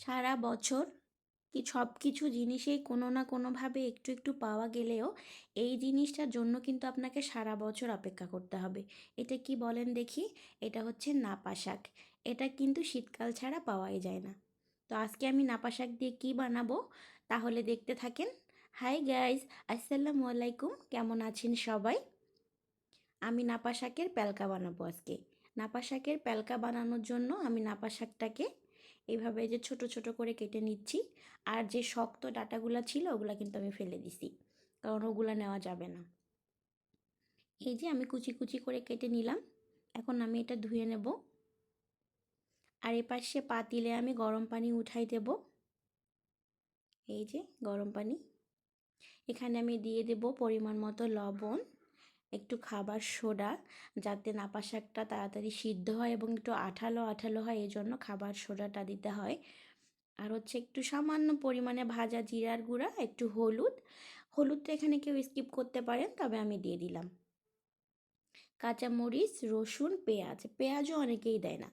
সারা বছর কি সব কিছু জিনিসেই কোনো না কোনোভাবে একটু একটু পাওয়া গেলেও এই জিনিসটার জন্য কিন্তু আপনাকে সারা বছর অপেক্ষা করতে হবে। এটা কি বলেন দেখি? এটা হচ্ছে নাপা শাক। এটা কিন্তু শীতকাল ছাড়া পাওয়াই যায় না। তো আজকে আমি নাপা শাক দিয়ে কী বানাবো? তাহলে দেখতে থাকেন। হাই গাইজ আসসালামু আলাইকুম। কেমন আছেন সবাই? আমি নাপা শাকের প্যালকা বানাবো আজকে। নাপা শাকের প্যালকা বানানোর জন্য আমি নাপা শাকটাকে এইভাবে যে ছোট ছোট করে কেটে নিচ্ছি। আর যে শক্ত ডাটাগুলো ছিল, ওগুলো কিন্তু আমি ফেলে দিছি। কারণ ওগুলো নেওয়া যাবে না। এই যে আমি কুচি কুচি করে কেটে নিলাম। এখন আমি এটা ধুয়ে নেব। আর এ পাশে পাতিলে আমি গরম পানি উঠাই দেব। এই যে গরম পানি। এখানে আমি দিয়ে দেব পরিমাণ মতো লবণ। একটু খাবার সোডা যাতে নাপা শাকটা তাড়াতাড়ি সিদ্ধ হয় এবং একটু আঠালো আঠালো হয় এই জন্য খাবার সোডাটা দিতে হয়। আর হচ্ছে একটু সামান্য পরিমাণে ভাজা জিরার গুঁড়া, একটু হলুদ। হলুদটা এখানে কেউ স্কিপ করতে পারেন, তবে আমি দিয়ে দিলাম। কাঁচামরিচ, রসুন, পেঁয়াজ। পেঁয়াজও অনেকেই দেয় না।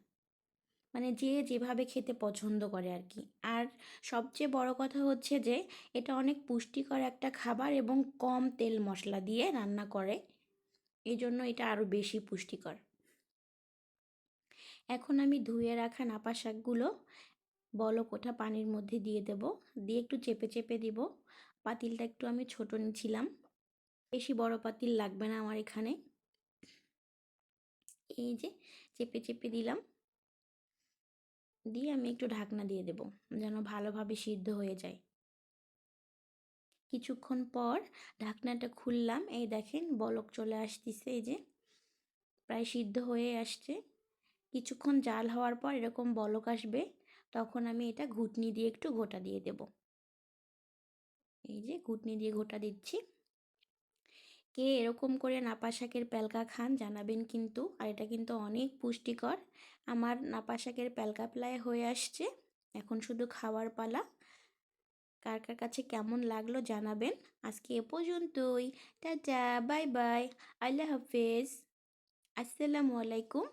মানে যে যেভাবে খেতে পছন্দ করে আর কি। আর সবচেয়ে বড় কথা হচ্ছে যে, এটা অনেক পুষ্টিকর একটা খাবার এবং কম তেল মশলা দিয়ে রান্না করে। এই জন্য এটা আরও বেশি পুষ্টিকর। এখন আমি ধুয়ে রাখা নাপা শাকগুলো বলক ওঠা পানির মধ্যে দিয়ে দেব। দিয়ে একটু চেপে চেপে দিব। পাতিলটা একটু আমি ছোট নিয়েছিলাম বেশি বড় পাতিল লাগবে না আমার এখানে। এই যে চেপে চেপে দিলাম। দিয়ে আমি একটু ঢাকনা দিয়ে দেব যেন ভালোভাবে সিদ্ধ হয়ে যায়। কিছুক্ষণ পর ঢাকনাটা খুললাম। এই দেখেন বলক চলে আসতেছে এই যে, প্রায় সিদ্ধ হয়ে আসছে। কিছুক্ষণ জাল হওয়ার পর এরকম বলক আসবে, তখন আমি এটা ঘুটনি দিয়ে একটু ঘোটা দিয়ে দেব। এই যে ঘুটনি দিয়ে ঘোটা দিচ্ছি। কে এরকম করে নাপা শাকের প্যালকা খান জানাবেন কিন্তু, আর এটা কিন্তু অনেক পুষ্টিকর। আমার নাপা শাকের প্যালকা প্লায় হয়ে আসছে। এখন শুধু খাওয়ার পালা। কার কার কাছে কেমন লাগল জানাবেন। আজকে এ পর্যন্তই। Tata, bye bye. আল্লাহ হাফেজ। আসসালামু আলাইকুম।